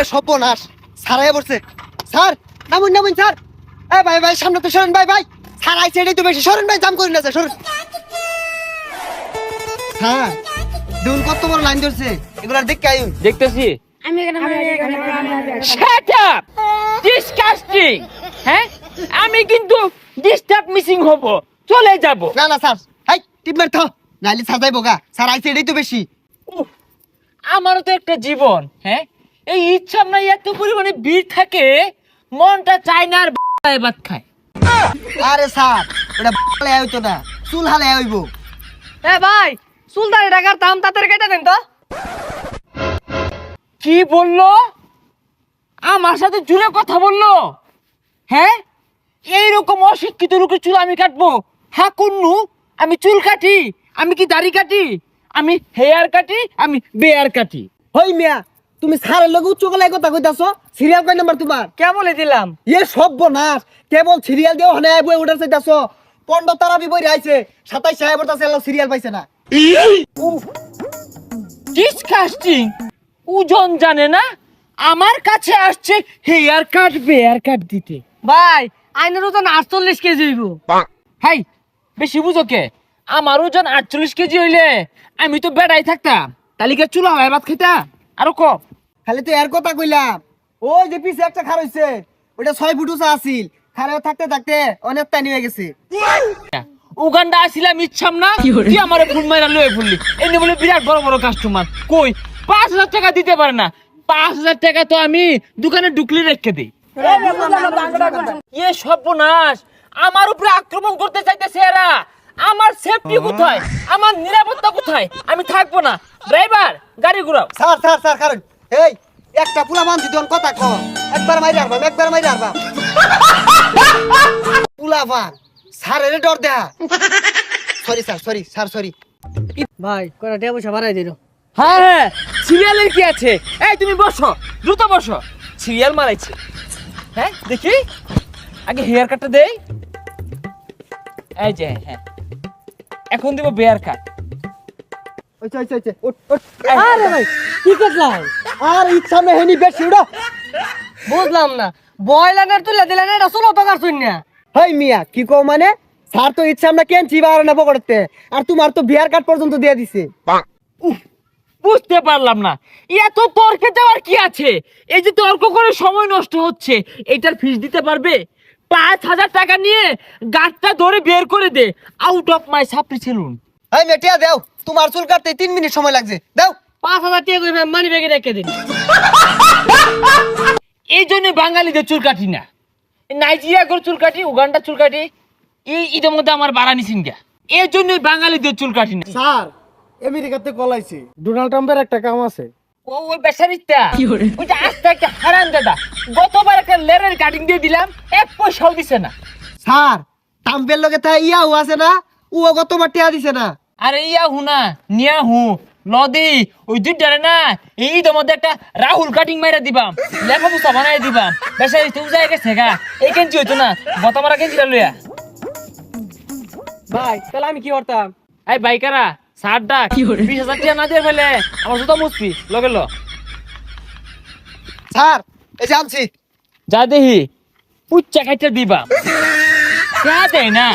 এ সর্বনাশ। সারাই পড়ছে। Sir নামুন নামুন sir. এ ভাই ভাই সামনে তো সরেন ভাই ভাই। স্যার আইছে এটাই তো বেশি। সরেন ভাই জাম করেন না স্যার সরেন স্যার দেখুন কত বড় লাইন ধরছে। দেখতে আইন। দেখতেছি। আমি এখানে শাট আপ ডিসকাস্টিং হ্যাঁ আমি কিন্তু ডিস্টার্ব মিসিং হব। চলে যাব। না না স্যার। হাই টিপ মার থ নাইলে স্যার আইছে এটাই তো বেশি। আমারও তো একটা জীবন হ্যাঁ? এই ইচ্ছা নাই এত পরিমাণে ভিড় থাকে মনটা চায় না আর ভাত খায়। আরে স্যার ওটা হালে হইতো না চুল হালে হইব। এ ভাই সুলতান টাকার দাম তাড়াতাড়ি কেটে দেন তো। কি বলল? আমার সাথে জুড়ে কথা বলল? হ্যাঁ? এইরকম অশিক্ষিত লোকের চুল আমি কাটবো? হ্যাঁ কুন্নু আমি চুল কাটি আমি কি দাড়ি কাটি? আমি হেয়ার কাটি আমি বেয়ার কাটি। হই মিয়া তুমি স্যারের লগে উচ্চ গলায় কথা কইতাছো? সিরিয়াল কয় নাম্বার তোমার? কে বলে দিলাম? এ সব সর্বনাশ কেবল সিরিয়াল দিও হনে বই উঠার চাইতাছো। পনেরো তারা বিবই আইছে সাতাইশ সাহেব তাছে সিরিয়াল পাইছে না। ডিসকাস্টিং ওজন জানে না? আমার কাছে আসছে হেয়ার কাট বেয়ার কাট দিতে। ভাই আইনের ওজন আটচল্লিশ কেজি হইব। হাই বেশি বুঝো কে? আমার ওজন আটচল্লিশ কেজি হইলে আমি তো বেড়াই থাকতাম। তালিকা চুলা হয় ভাত খেতা আরও কম। খালি তো এর কথা কইলাম। ওই যে পিছে একটা খার হইছে ওটা ছয় ফুট উঁচা আছিল। খারে থাকতে থাকতে অনেক টানি হয়ে গেছে। উগান্ডা আসিলাম ইচ্ছাম না তুই আমার ফুল মাইরা লয়ে ফুললি। এমনি বলে বিরাট বড় বড় কাস্টমার কই? পাঁচ হাজার টাকা দিতে পারে না। পাঁচ হাজার টাকা তো আমি দোকানে ঢুকলে রেখে দিই। ইয়ে সর্বনাশ! আমার উপরে আক্রমণ করতে চাইতেছে এরা। আমার সেফটি কোথায়? আমার নিরাপত্তা কোথায়? আমি থাকব না। ড্রাইভার গাড়ি ঘুরাও। স্যার স্যার স্যার কারণ এই একটা পুলা মানছি তখন কথা ক একবার মাইরে আরবাম একবার মাইরে আরবাম পুলা পান স্যার ডর দেয়া sorry sir sorry sir sorry ভাই কয়টা টিয়া পয়সা বাড়াই দিল? হ্যাঁ হ্যাঁ সিরিয়ালের কি আছে? এই তুমি বসো দ্রুত বসো। সিরিয়াল মারাইছে। হ্যাঁ দেখি। আগে হেয়ার কাটটা দেই। এই যে হ্যাঁ। এখন দিব বেয়ার কাট ওইছে ওইছে ওইছে উঠ উঠ আরে ভাই করলাম? আর ইচ্ছা মে হেনি বেশি উড়ো। বুঝলাম না। তুলে ষোলো টাকার শূন্য হাই মিয়া কি কও মানে? স্যার তো ইচ্ছা আমরা কেন চিবা আর না পকড়তে আর তোমার তো বিয়ার কার্ড পর্যন্ত দিয়ে দিছে। বুঝতে পারলাম না। এত তর্কে যাওয়ার কি আছে? এই যে তর্ক করে সময় নষ্ট হচ্ছে এটার ফিস দিতে পারবে? পাঁচ হাজার টাকা নিয়ে গাড়টা ধরে বের করে দে। আউট অফ মাই সাপ্রি সেলুন হাই মেটিয়া দাও। তোমার চুল কাটতে তিন মিনিট সময় লাগছে। দাও। পাঁচ হাজার টাকা করে মানি ব্যাগে রেখে দিন এই জন্য বাঙালিদের চুল কাটি না নাইজেরিয়া করে চুল কাটি উগান্ডা চুল কাটি এই ঈদের মধ্যে আমার বাড়ানি সিংহা এই জন্য বাঙালিদের চুল কাটি না। স্যার আমেরিকাতে কলাইছে ডোনাল্ড ট্রাম্পের একটা কাম আছে। ও ওই বেচারিটা ওইটা আস্তে একটা হারান দাদা। গতবার একটা লেরের কাটিং দিয়ে দিলাম এক পয়সাও দিছে না। স্যার ট্রাম্পের লগে তা ইয়া ও আছে না? ও গতবার টিয়া দিছে না। আরে ইয়া হুনা নিয়া হু লদি ওই দুইটারে না এই ঈদের মধ্যে একটা রাহুল কাটিং মাইরা দিবাম লেখা বুস্তা বানাই দিবাম। বেচারি তুই যাই গেছে গা এই কেঞ্চি হইতো না গতবার কেঞ্চিটা লইয়া। ভাই তাহলে আমি কি করতাম? এই বাইকারা সার ডাক বিশ হাজার টাকা না দিয়ে ফেলে আমার জুতো মুসপি লগে ল। স্যার এই যে আনছি। যা দেহি পুচ্চা খাইতে দিবা যা দেয় না।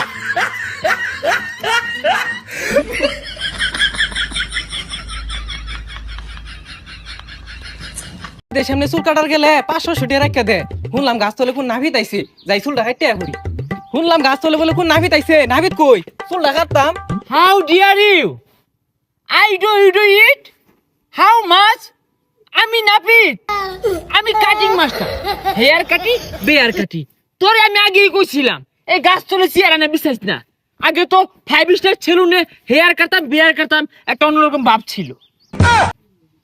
দেশের সামনে চুল কাটার গেলে পাঁচশো ছুটে রেখে দে। শুনলাম গাছ তলে কোন নাভিত আইছে যাই চুলটা কাটতে করি শুনলাম গাছ তলে বলে কোন নাভিত আইছে নাভিত কই? চুলটা কাটতাম। How dare you I do you do it how much আমি নাপিত আমি কাটিং মাস্টার হেয়ার কাটি বেয়ার কাটি তোরে আমি আগেই কইছিলাম এই গাছ চলে চেয়ার আনা বিশ্বাস না। আগে তো ফাইভ স্টার সেলুনে হেয়ার কাটতাম বেয়ার কাটতাম। একটা অন্যরকম ভাব ছিল।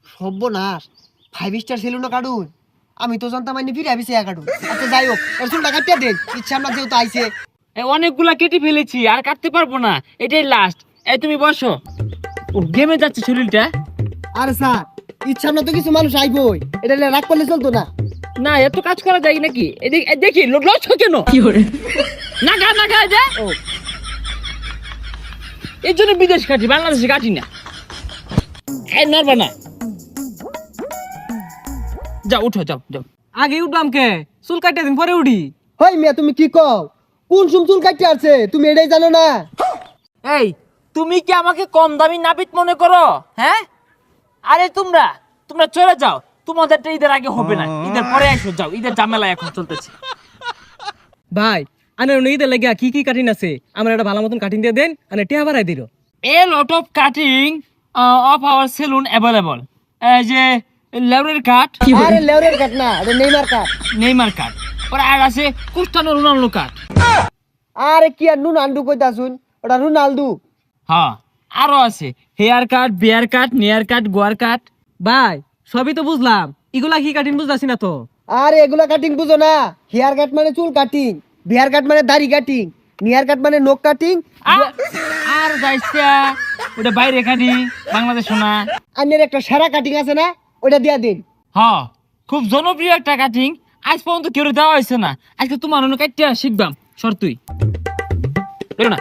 সর্বনাশ। ফাইভ স্টার সেলুন কাটুন আমি তো জানতাম আইনি ফিরে আবিছে কাটুন আচ্ছা যাই হোক এর চুলটা কাটিয়ে দেন ইচ্ছা আমরা যেহেতু আইছে। এই অনেকগুলা কেটে ফেলেছি আর কাটতে পারব না। এটাই লাস্ট এই তুমি বসো। ও গেমে যাচ্ছে শরীরটা। আরে স্যার ইচ্ছা আমরা তো কিছু মানুষ আইবই। এটা নিয়ে রাগ করলে চলতো না। না এত কাজ করা যায় নাকি? এদিকে এ দেখি ল- হয় কেন? না গা না গা যা। ও। এর জন্য বিদেশ কাটি বাংলাদেশে কাটি না। এই নড়বা না। যাও উঠো যাও যাও। আগে উঠবাম কে চুল কাটিয়ে দিন পরে উঠি। হই মিয়া তুমি কি কও? কোন সুম চুল কাটতে আছে তুমি এটাই জানো না। এই তুমি কি আমাকে কম দামি নাপিত মনে করো? হ্যাঁ? আরে তোমরা তোমরা চলে যাও। তোমাদেরটা ঈদের আগে হবে না। ঈদের পরে আসো যাও। ঈদের ঝামেলা এখন চলতেছে। ভাই আনে ঈদের লাগিয়া কি কি কাটিং আছে? আমার একটা ভালো মতন কাটিং দিয়ে দেন আনে টিয়া বাড়াই দিল। A lot of cutting of our salon available এই যে লেবরের কাট আরে লেউরের কাট না এটা নেইমার কাট নেইমার কাট পরে আর আছে কুস্টানো রোনাল্ডো কাট আরে কি আর নুন কইতা শুন ওটা রোনালদু। হ্যাঁ আরও আছে। হেয়ার কাট বিয়ার কাট নেয়ার কাট গোয়ার কাট। ভাই সবই তো বুঝলাম। এগুলা কি কাটিং বুঝতেছি না তো? আরে এগুলা কাটিং বুঝো না। হেয়ার কাট মানে চুল কাটিং বিয়ার কাট মানে দাড়ি কাটিং নিয়ার কাট মানে নখ কাটিং। আর যাইছে ওটা বাইরে কাটি বাংলাদেশ শোনা। আন্যের একটা সেরা কাটিং আছে না? ওটা দিয়া দিন। হ্যাঁ খুব জনপ্রিয় একটা কাটিং। আজ পর্যন্ত কেউ দেওয়া হয়েছে না। আজকে তোমার অন্য কাটতে শিখবাম সর তুই। বেরো না।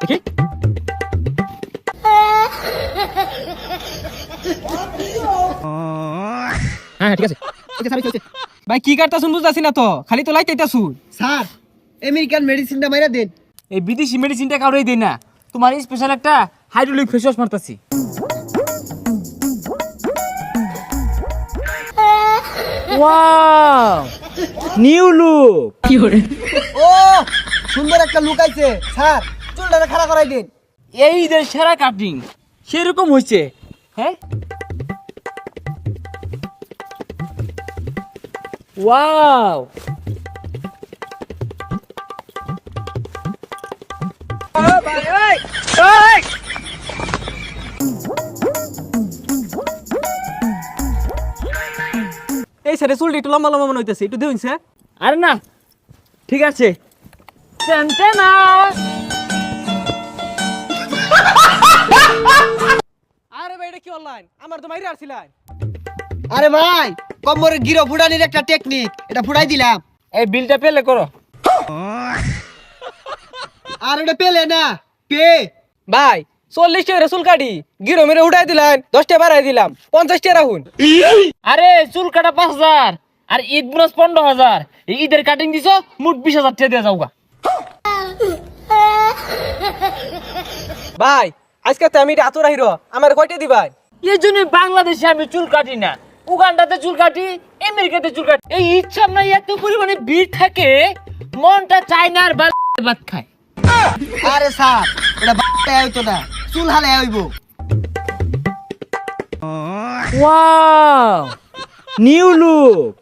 দেখি। হ্যাঁ হ্যাঁ, ঠিক আছে। ওকে স্যার চলছে ভাই কি কাটতাছুন বুঝতাছি না তো? খালি তো লাইতাইতাছুন স্যার আমেরিকান মেডিসিনটা মাইরা দেন। এই বিদেশি মেডিসিনটা কাউরেই দেই না। তোমার স্পেশাল একটা হাইড্রোলিক ফেস ওয়াশ মারতাছি। ওয়াও নিউ লুক ও সুন্দর একটা লুক আইছে। স্যার চুলটা খাড়া করাই দিন। এই যে সেরা কাটিং সেরকম হয়েছে হ্যাঁ? ওয়াও এই স্যারে চুলটা একটু লম্বা লম্বা মনে হইতেছে একটু স্যার। আরে না। ঠিক আছে। আরে ভাই এটা কি অনলাইন আমার তো মাইরে আসছিলেন আরে ভাই কম্বরের গিরো ফুটানির একটা টেকনিক এটা ফুটাই দিলাম। এই বিলটা পেলে করো। আর এটা পেলে না পে। ভাই চল্লিশ টাকা চুল কাটি গিরো মেরে উঠাই দিলেন দশ টাকা বাড়াই দিলাম পঞ্চাশ টাকা রাখুন আরে চুল কাটা পাঁচ হাজার আর ঈদ বোনাস পনেরো হাজার ঈদের কাটিং দিছ মোট বিশ হাজার টাকা দিয়ে যাওগা। ভাই আজকে তো আমি আতুর হিরো আমার কয়টা দিবাই এই জন্য বাংলাদেশে আমি চুল কাটি না উগান্ডাতে চুল কাটি আমেরিকাতে চুল কাটি। এই ইচ্ছা নাই এত পরিমাণে ভিড় থাকে মনটা চায় না আর বাল ভাত খায়। আরে স্যার এটা বাচ্চা হইতো না। চুল হালে হইব ওয়াও নিউ লুক